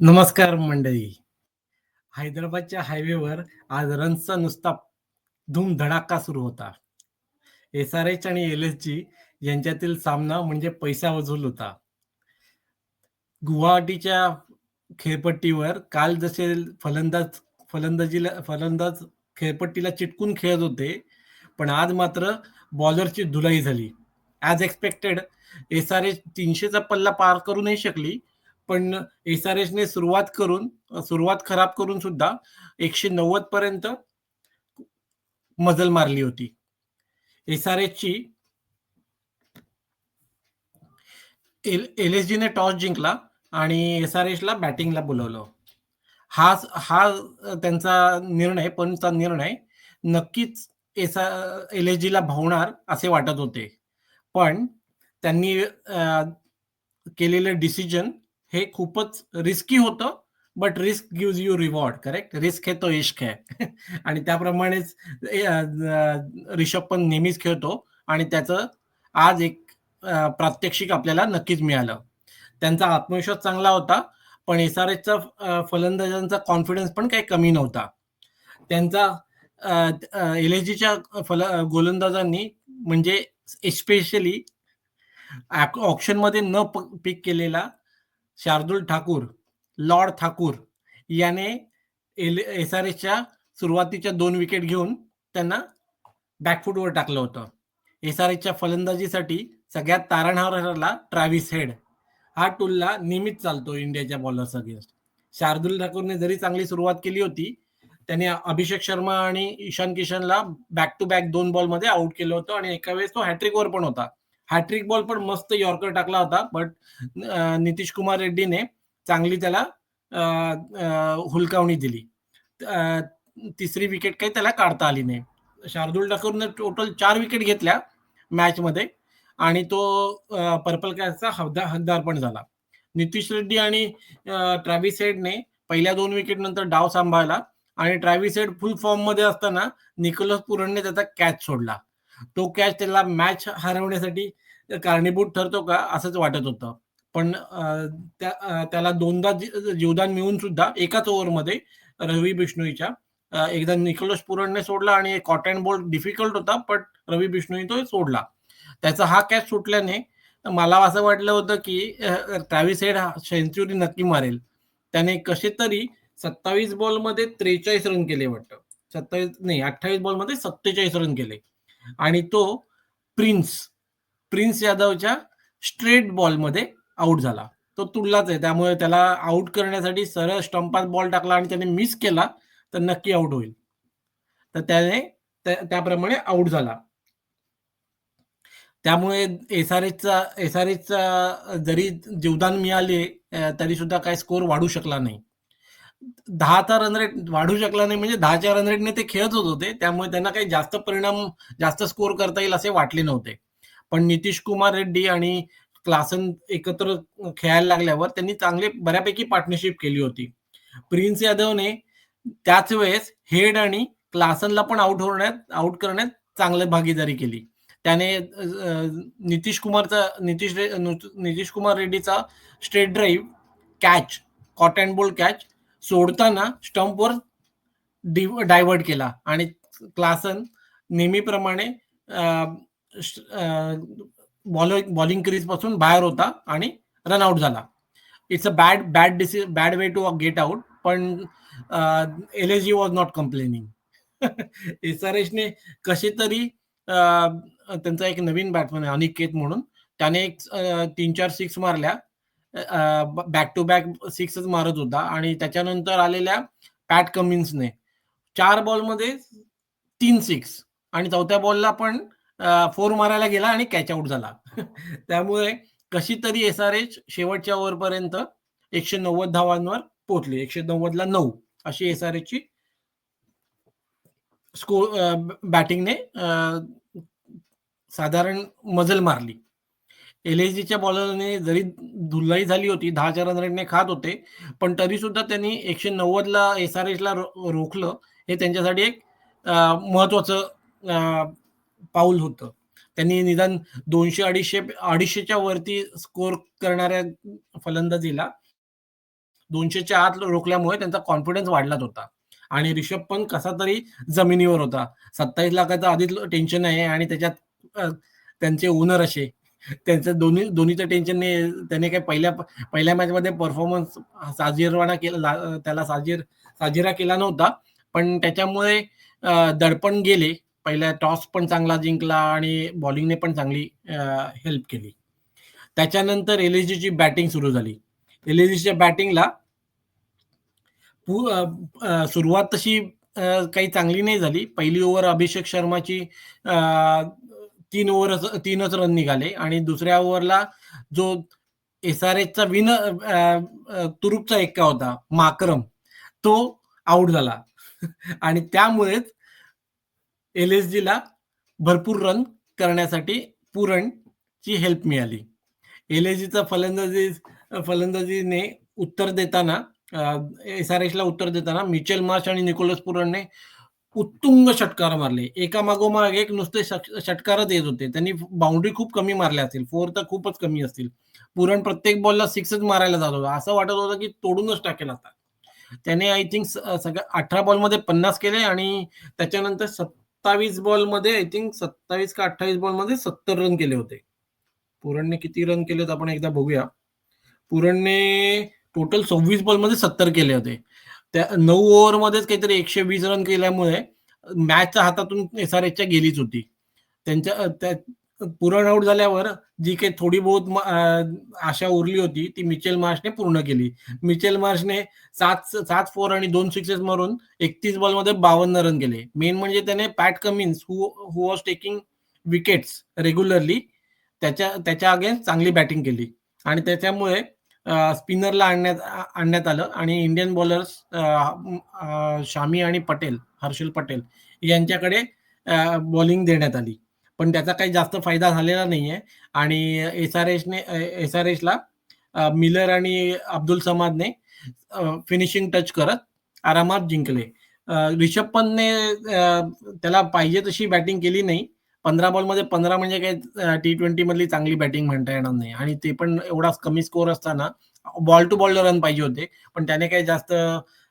नमस्कार मंडळी. हैदराबादच्या हायवेवर आज रन्सचा नुसता धूम-धडाका सुरू होता. एस-आर-एच आणि एल-एस-जी यांच्यातील सामना म्हणजे पैसा वजूल होता. गुवाहाटीच्या खेळपट्टीवर काल जसे फलंदाज फलंदाजीला फलंदाज खेळपट्टीला चिटकून खेळत होते, पण आज मात्र बॉलरची धुलाई झाली. ॲज एक्सपेक्टेड एस-आर-एच तीनशेचा पल्ला पार करू नाही शकली, पण एस आर एसने सुरुवात करून सुरुवात खराब करून सुद्धा 190 पर्यंत मजल मारली होती. एस आर एसची एल एल-एस-जीने टॉस जिंकला आणि एस आर एसला बॅटिंगला बोलावलं. हा हा त्यांचा निर्णय पनचा निर्णय नक्कीच एस एल-एस-जीला भावणार असे वाटत होते. पण त्यांनी केलेले केलेलं डिसिजन हे खूपच रिस्की होतं. But risk gives you reward correct? Risk हे तो इश्क आहे आणि त्याप्रमाणेच रिषभ पण नेहमीच खेळतो आणि त्याचं आज एक प्रात्यक्षिक आपल्याला नक्कीच मिळालं. त्यांचा आत्मविश्वास चांगला होता, पण एस-आर-एचचा फलंदाजांचा कॉन्फिडन्स पण काही कमी नव्हता. त्यांचा एल-एस-जीच्या फल गोलंदाजांनी म्हणजे एस्पेशली ऑप्शनमध्ये न प पिक केलेला शार्दुल ठाकूर, लॉर्ड ठाकूर याने एल एस आर एसच्या सुरुवातीच्या दोन विकेट घेऊन त्यांना बॅकफूटवर टाकलं होतं. एस आर एसच्या फलंदाजीसाठी सगळ्यात तारणहार ठरला ट्रॅव्हिस हेड. हा टुल्ला नियमित चालतो इंडियाच्या बॉलर्स अगेन्स्ट. शार्दुल ठाकूरने जरी चांगली सुरुवात केली होती, त्याने अभिषेक शर्मा आणि ईशान किशनला बॅक टू बॅक दोन बॉलमध्ये आउट केलं होतं आणि एका वेळेस तो हॅट्रिकवर पण होता. हॅट्रिक बॉल पण मस्त यॉर्कर टाकला होता, बट नितीश कुमार रेड्डीने चांगली त्याला हुलकावणी दिली. तिसरी विकेट काही त्याला काढता आली नाही. शार्दुल ठाकूरने टोटल चार विकेट घेतल्या मॅचमध्ये आणि तो पर्पल कॅचचा हद्दा हद्दार पण झाला. नितीश रेड्डी आणि ट्रॅव्हिस हेडने पहिल्या दोन विकेट नंतर डाव सांभाळला आणि ट्रॅव्हिस हेड फुल फॉर्ममध्ये असताना निकोलस पुरणने त्याचा कॅच सोडला. तो कॅच त्याला मॅच हरवण्यासाठी कारणीभूत ठरतो का असंच वाटत होतं. पण त्याला दोनदा जीवदान मिळून सुद्धा एकाच ओव्हरमध्ये रवी बिष्णोईच्या एकदा निकोलस पुरणने सोडला आणि कॉट अँड बॉल डिफिकल्ट होता, पण रवी बिष्णोई तो सोडला. त्याचा हा कॅच सुटल्याने मला असं वाटलं होतं की ट्रॅव्हिस हेड हा सेंच्युरी नक्की मारेल. त्याने कसे तरी 27 बॉलमध्ये 43 रन केले वाटतं. 27 नाही 28 बॉलमध्ये 47 रन केले आणि तो प्रिन्स, प्रिन्स यादवच्या स्ट्रेट बॉलमध्ये आउट झाला. तो तुडलाच आहे. त्यामुळे त्याला आउट करण्यासाठी सरळ स्टंपात बॉल टाकला आणि त्याने मिस केला, तर नक्की आउट होईल. तर त्याने त्याप्रमाणे आउट झाला. त्यामुळे एस-आर-एचचा एस-आर-एचचा जरी जीवदान मिळाले तरी सुद्धा काही स्कोर वाढू शकला नाही. 10चा रन रेट वाढू शकला नाही म्हणजे 10च्या रन रेटने ते होत होते. त्यामुळे त्यांना काही जास्त परिणाम जास्त स्कोर करता येईल असे वाटले नव्हते. पण नितीश कुमार रेड्डी आणि क्लासन एकत्र खेळायला लागल्यावर त्यांनी चांगले बऱ्यापैकी पार्टनरशिप केली होती. प्रिन्स यादवने त्याच वेळेस हेड आणि क्लासनला पण आउट होण्यात आउट करण्यात चांगली भागीदारी केली. त्याने नितीश कुमारचा नितीश रे Nitish Kumar रेड्डीचा straight drive catch, caught and ball catch सोडताना स्टंपवर डिव डायव्हर्ट केला आणि क्लासन नेहमीप्रमाणे बॉलर बॉलिंग क्रीजपासून बाहेर होता आणि रन आउट झाला. It's a bad bad DC bad way to get out. पण एल-एस-जी was not complaining. S R एसने कसे तरी त्यांचा एक नवीन बॅट्समन आहे अनिकेत म्हणून. त्याने एक तीन चार सिक्स मारल्या. बॅक टू बॅक सिक्सच मारत होता आणि त्याच्यानंतर आलेल्या पॅट कमिन्सने चार बॉलमध्ये तीन सिक्स आणि चौथ्या बॉलला पण फोर मारायला गेला आणि कॅच आउट झाला. त्यामुळे कशी तरी एस-आर-एच शेवटच्या ओव्हरपर्यंत 190 धावांवर पोहोचली. 190ला 9 अशी एस-आर-एचची स्कोर बॅटिंगने साधारण मजल मारली. एल-एस-जीच्या बॉलरने जरी धुल्लाई झाली होती, 10च्या रन रेटने खात होते, पण तरी सुद्धा त्यांनी 190ला एस-आर-एचला रोखलं. हे त्यांच्यासाठी एक महत्वाचं पाऊल होतं. त्यांनी निदान 200-250 250च्या वरती स्कोर करणाऱ्या फलंदाजीला दोनशेच्या आत रोखल्यामुळे त्यांचा कॉन्फिडन्स वाढलाच होता. आणि रिषभ पण कसा तरी जमिनीवर होता. सत्तावीस लाखाचं आधीच टेन्शन आहे आणि त्याच्यात त्यांचे ओनर असे. त्यांचं दोन्ही दोन्हीचं टेन्शन नाही. त्याने काय पहिल्या पहिल्या मॅचमध्ये परफॉर्मन्स साजीरवाना केला त्याला साजीर साजिरा केला नव्हता. पण त्याच्यामुळे दडपण गेले. पहिल्या टॉस पण चांगला जिंकला आणि बॉलिंगने पण चांगली हेल्प केली. त्याच्यानंतर एल ची बॅटिंग सुरू झाली. एलएजीच्या बॅटिंगला सुरुवात तशी काही चांगली नाही झाली. पहिली ओव्हर अभिषेक शर्माची तीन ओव्हर तीनच रन निघाले आणि दुसऱ्या ओव्हरला जो एस आर एचचा विन तुरुपचा एक्का होता माकरम तो आउट झाला. आणि त्यामुळेच एल एस जीला भरपूर रन करण्यासाठी पुरणची हेल्प मिळाली. एल एस जीचा फलंदाजी फलंदाजीने उत्तर देताना एस आर एसला उत्तर देताना मिचेल मार्च आणि निकोलस पुरणने उत्तुंग षटकार मारले. एका मागोमाग एक नुसते षटकारच येत होते. त्यांनी बाउंड्री खूप कमी मारल्या असतील. फोर तर खूपच कमी असतील. पुरण प्रत्येक बॉलला सिक्सच मारायला जात होता. असं वाटत होतं की तोडूनच टाकेल आता. त्याने आय थिंक सगळ्या अठरा बॉलमध्ये पन्नास केले आणि त्याच्यानंतर सत्तावीस बॉलमध्ये आय थिंक सत्तावीस का अठ्ठावीस बॉलमध्ये सत्तर रन केले होते. पुरणने किती रन केलेत आपण एकदा बघूया. पुरणने टोटल सव्वीस बॉलमध्ये सत्तर केले होते. त्या नऊ ओव्हरमध्येच काहीतरी एकशे वीस रन केल्यामुळे मॅचच्या हातातून एस आर एचच्या गेलीच होती. त्यांच्या पुरण आउट झाल्यावर जी काही थोडी बहुत आशा उरली होती ती मिचेल मार्शने पूर्ण केली. मिचेल मार्शने सात सात फोर आणि दोन सिक्सेस मारून एकतीस बॉलमध्ये बावन्न रन केले. मेन म्हणजे त्याने Pat Cummins who who was taking wickets regularly त्याच्या त्याच्या अगेन्स्ट चांगली बॅटिंग केली. आणि त्याच्यामुळे स्पिनरला आणण्यात आणण्यात आलं. आणि इंडियन बॉलर्स शामी आणि पटेल हर्षल पटेल यांच्याकडे बॉलिंग देण्यात आली. पण त्याचा काही जास्त फायदा झालेला नाहीये. आणि एस आर एसने एस आर एसला मिलर आणि अब्दुल समादने फिनिशिंग टच करत आरामात जिंकले. रिषभ पंतने त्याला पाहिजे तशी बॅटिंग केली नाही. पंधरा बॉलमध्ये पंधरा म्हणजे काही टी ट्वेंटी मधली चांगली बॅटिंग म्हणता येणार नाही. आणि ते पण एवढा कमी स्कोअर असताना बॉल टू बॉल रन पाहिजे होते. पण त्याने काही जास्त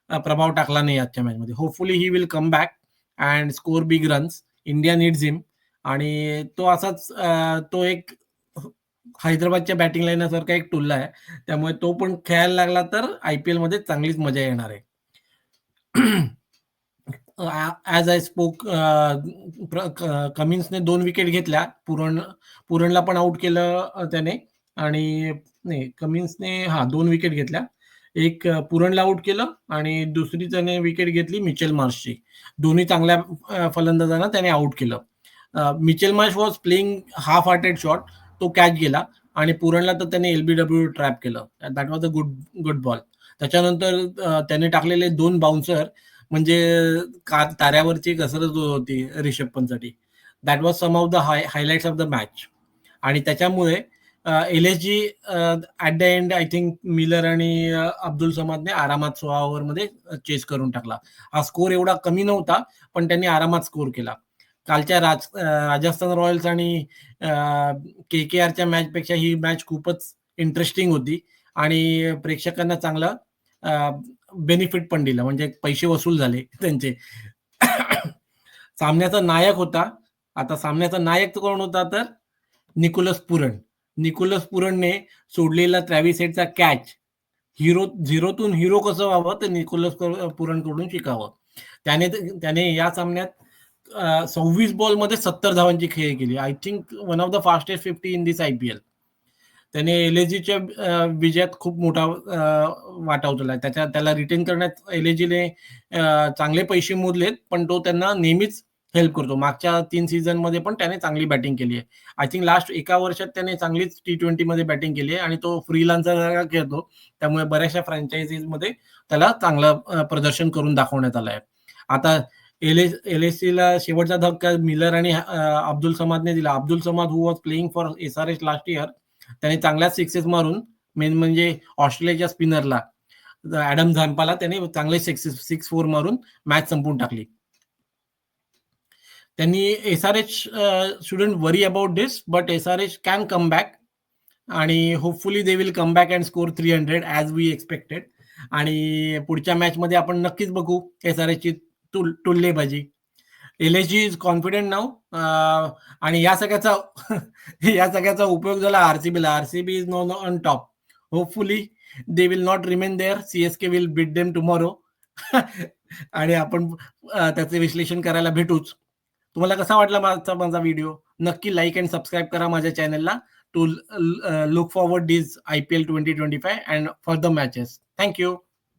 प्रभाव टाकला नाही आजच्या मॅचमध्ये hopefully he will come back and score big runs India needs him आणि तो असाच तो एक हैदराबादच्या बॅटिंग लाईनासारखा एक टुल्ला आहे. त्यामुळे तो पण खेळायला लागला तर आय पी एलमध्ये चांगलीच मजा येणार आहे. ॲज आय स्पोक कमिन्सने दोन विकेट घेतल्या. पुरण पुरणला पण आउट केलं त्याने. आणि नाही कमिन्सने हा दोन विकेट घेतल्या. एक पुरणला आउट केलं आणि दुसरी त्याने विकेट घेतली मिचेल मार्शची. दोन्ही चांगल्या फलंदाजांना त्याने आउट केलं. Mitchell Marsh was playing half hearted shot तो कॅच गेला आणि पुरणला तर त्याने एलबीडब्ल्यू ट्रॅप केलं. That was a good good ball त्याच्यानंतर त्याने टाकलेले दोन बाउन्सर म्हणजे का ताऱ्यावरची कसरत होती Rishabh पंतसाठी. That was some of the high highlights of the match आणि त्याच्यामुळे L S G at the end I think Miller आणि अब्दुल समादने आरामात सोळा ओव्हरमध्ये चेस करून टाकला. हा स्कोर एवढा कमी नव्हता पण त्यांनी आरामात स्कोर केला. कालच्या राज राजस्थान रॉयल्स आणि के के आरच्या मॅचपेक्षा ही मॅच खूपच इंटरेस्टिंग होती. आणि प्रेक्षकांना चांगलं बेनिफिट पण दिलं. म्हणजे पैसे वसूल झाले त्यांचे. सामन्याचा नायक होता. आता सामन्याचा नायक कोण होता तर? निकोलस पुरण निकोलस पुरणने सोडलेला ट्रॅव्हिसेटचा कॅच हिरो झिरोतून हिरो कसं व्हावं तर निकोलस पुरणकडून शिकावं. त्याने त्याने या सामन्यात सव्वीस बॉलमध्ये सत्तर धावांची खेळ केली. I think one of the fastest fifty in this I P L त्याने एल विजयात खूप मोठा वाटा उचलला. त्याच्या त्याला रिटेन करण्यात एल एजीने चांगले पैसे मोजलेत पण तो त्यांना नेहमीच हेल्प करतो. मागच्या तीन सीझनमध्ये पण त्याने चांगली बॅटिंग केली आहे. आय थिंक लास्ट एका वर्षात त्याने चांगलीच टी ट्वेंटी मध्ये बॅटिंग केली आहे आणि तो फ्रीलान्सर खेळतो. त्यामुळे बऱ्याचशा फ्रँचायझीजमध्ये त्याला चांगलं प्रदर्शन करून दाखवण्यात आलं आहे. आता एल एस एल एस शेवटचा धक्का मिलर आणि अब्दुल समादने दिला. Abdul Samad who was playing for S R S last year त्याने चांगल्या सिक्सेस मारून मेन म्हणजे ऑस्ट्रेलियाच्या स्पिनरला ऍडम झांपाला त्याने चांगले सिक्सेस सिक्स फोर मारून मॅच संपवून टाकली. त्यांनी S R H shouldn't worry about this but S R H can come back आणि hopefully they will come back and score three hundred as we expected आणि पुढच्या मॅचमध्ये आपण नक्कीच बघू एस आर एचची तुल टुल्लेबाजी L S G is confident now आणि या सगळ्याचा या सगळ्याचा उपयोग झाला आरसीबीला RCB is now on top hopefully they will not remain there C S K will beat them tomorrow आणि आपण त्याचे विश्लेषण करायला भेटूच. तुम्हाला कसा वाटला माझा माझा व्हिडिओ नक्की लाईक अँड सबस्क्राईब करा माझ्या चॅनलला to look forward this I P L twenty twenty five and for the matches thank you